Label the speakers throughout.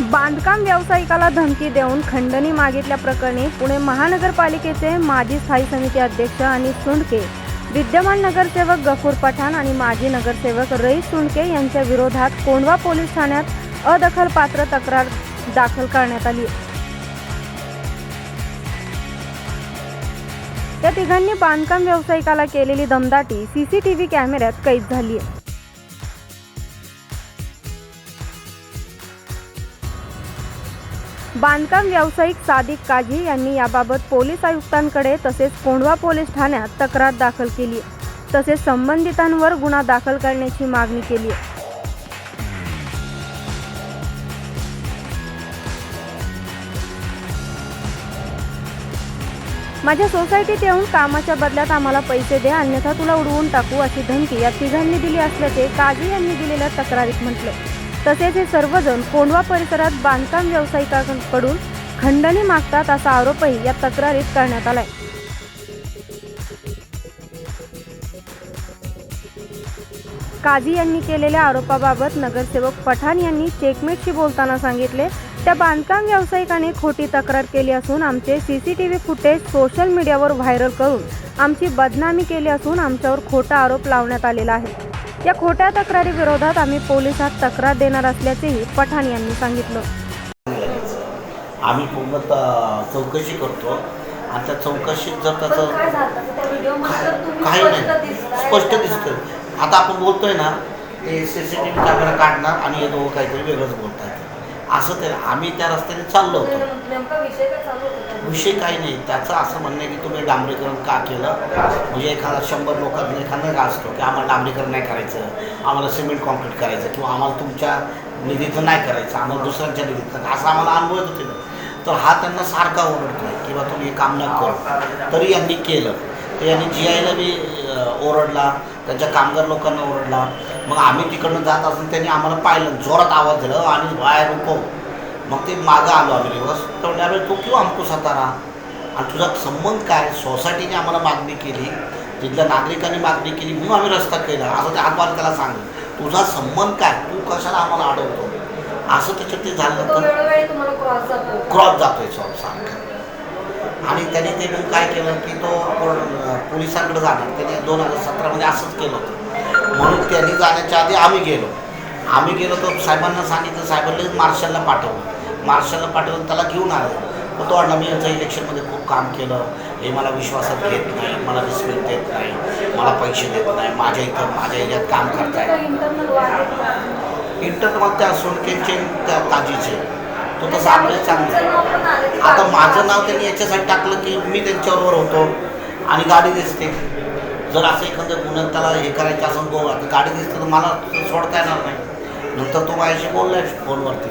Speaker 1: बांधकाम व्यावसायिकाला धमकी देऊन खंडणी मागितल्याप्रकरणी पुणे महानगरपालिकेचे माजी स्थायी समिती अध्यक्ष आणि सुंडके विद्यमान नगरसेवक गफूर पठाण आणि माजी नगरसेवक रईस सुंडके यांच्या विरोधात कोंढवा पोलीस ठाण्यात अदखलपात्र तक्रार दाखल करण्यात आली. या तिघांनी बांधकाम व्यावसायिकाला केलेली दमदाटी सीसीटीव्ही कॅमेऱ्यात कैद झाली आहे बांधकाम व्यावसायिक सादिक काझी यांनी याबाबत पोलीस आयुक्तांकडे तसेच कोंढवा पोलीस ठाण्यात तक्रार दाखल केली. आहे तसेच संबंधितांवर गुन्हा दाखल करण्याची मागणी केली. आहे माझ्या सोसायटीत येऊन कामाच्या बदल्यात आम्हाला पैसे दे अन्यथा तुला उडवून टाकू अशी धमकी या तिघांनी दिली असल्याचे काझी यांनी दिलेल्या तक्रारीत म्हटले. तसेच हे सर्वजण कोंढवा परिसरात बांधकाम व्यावसायिकांकडून खंडणी मागतात असा आरोपही या तक्रारीत करण्यात आलाय. काझी यांनी केलेल्या आरोपाबाबत नगरसेवक पठाण यांनी चेकमेटशी बोलताना सांगितले त्या बांधकाम व्यावसायिकाने खोटी तक्रार केली असून आमचे सीसीटीव्ही फुटेज सोशल मीडियावर व्हायरल करून आमची बदनामी केली असून आमच्यावर खोटा आरोप लावण्यात आलेला आहे. या खोट्या तक्रारी विरोधात आम्ही पोलिसात तक्रार देणार असल्याचेही पठाण यांनी सांगितलं.
Speaker 2: आम्ही पूर्ण चौकशी करतो. आणि त्या चौकशीत जर त्याचं काही नाही. स्पष्ट दिसतं आता आपण बोलतोय ना ते C C T V camera काढणार आणि हे दोघं काहीतरी वेगळंच बोलतात असं ते आम्ही त्या रस्त्याने चाललो होतो.
Speaker 3: विषय
Speaker 2: काही नाही. त्याचं असं म्हणणं आहे की तुम्ही डांबरीकरण का केलं? म्हणजे एखादा शंभर लोकांना एखादा का असतो की आम्हाला डांबरीकरण नाही करायचं आम्हाला सिमेंट कॉन्क्रीट करायचं किंवा आम्हाला तुमच्या निधीतून नाही करायचं आम्हाला दुसऱ्यांच्या निधीतून. असं आम्हाला अनुभव येत होते. तर हा त्यांना सारखा ओरडतो किंवा तुम्ही हे काम न करू. तरी यांनी केलं. तर यांनी जी आयला बी ओरडला त्यांच्या कामगार लोकांना ओरडला. मग आम्ही तिकडनं जात असून त्यांनी आम्हाला पाहिलं जोरात आवाज दिला आणि बाहेर रुको मग ते मागं आलो आम्ही. रिवर्स तर त्यावेळी तो किंवा हमको सातारा आणि तुझा संबंध काय सोसायटीने आम्हाला मागणी केली तिथल्या नागरिकांनी मागणी केली म्हणून आम्ही रस्ता केला. असं ते हातवार त्याला सांगितलं. तुझा संबंध काय? तू कशाला आम्हाला अडवतो? असं त्याच्यात ते झालं. तर
Speaker 3: क्रॉस जातो.
Speaker 2: क्रॉस जातोय सॉरी सारखा आणि त्याने ते मग काय केलं की तो पोलिसांकडे जाणार. त्याने दोन हजार सतरामध्ये असंच केलं होतं. म्हणून त्यांनी जाण्याच्या आधी आम्ही गेलो. आम्ही गेलो तर साहेबांना सांगितलं साहेबांनी मार्शलला पाठवलं. मार्शलला पाठवून त्याला घेऊन आलं. मग तो म्हणला मी यांच्या इलेक्शनमध्ये खूप काम केलं. हे मला विश्वासात घेत नाही. मला रिस्पेक्ट देत नाही. मला पैसे देत नाही. माझ्या इथं माझ्या ह्याच्यात काम करताय.
Speaker 3: इंटरनल
Speaker 2: मग त्या सोनकेचे त्या ताजीचे. तो तसं आपलं चांगलं आता माझं नाव त्यांनी याच्यासाठी टाकलं की मी त्यांच्याबरोबर होतो आणि गाडी दिसते. जर असं एखादं गुन्ह्यात त्याला हे करायचं असं गोवा तर गाडी दिसते तर मला सोडता येणार नाही. नंतर तो माझ्याशी बोललाय फोनवरती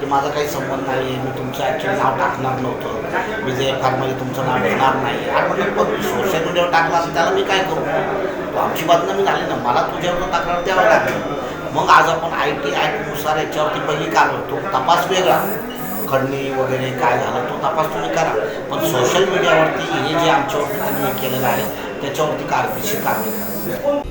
Speaker 2: की माझा काही संबंध नाही मी तुमचं ॲक्च्युली नाव टाकणार नव्हतं. मी जे एफ आरमध्ये तुमचं नाव घेणार नाही. आणि म्हणजे पण सोशल मीडियावर टाकलं असं त्याला मी काय करू? आमची बदनामी झाली ना मला तुझ्यावर तक्रार द्यावं लागेल. मग आज आपण आय टी ॲक्टनुसार याच्यावरती पहिली कारवाई तो तपास वेगळा. खडणी वगैरे काय झालं तो तपास तुम्ही करा. पण सोशल मीडियावरती हे जे आमच्यावरती त्यांनी केलेलं आहे त्याच्यावरती कायदेशीर कारवाई करा.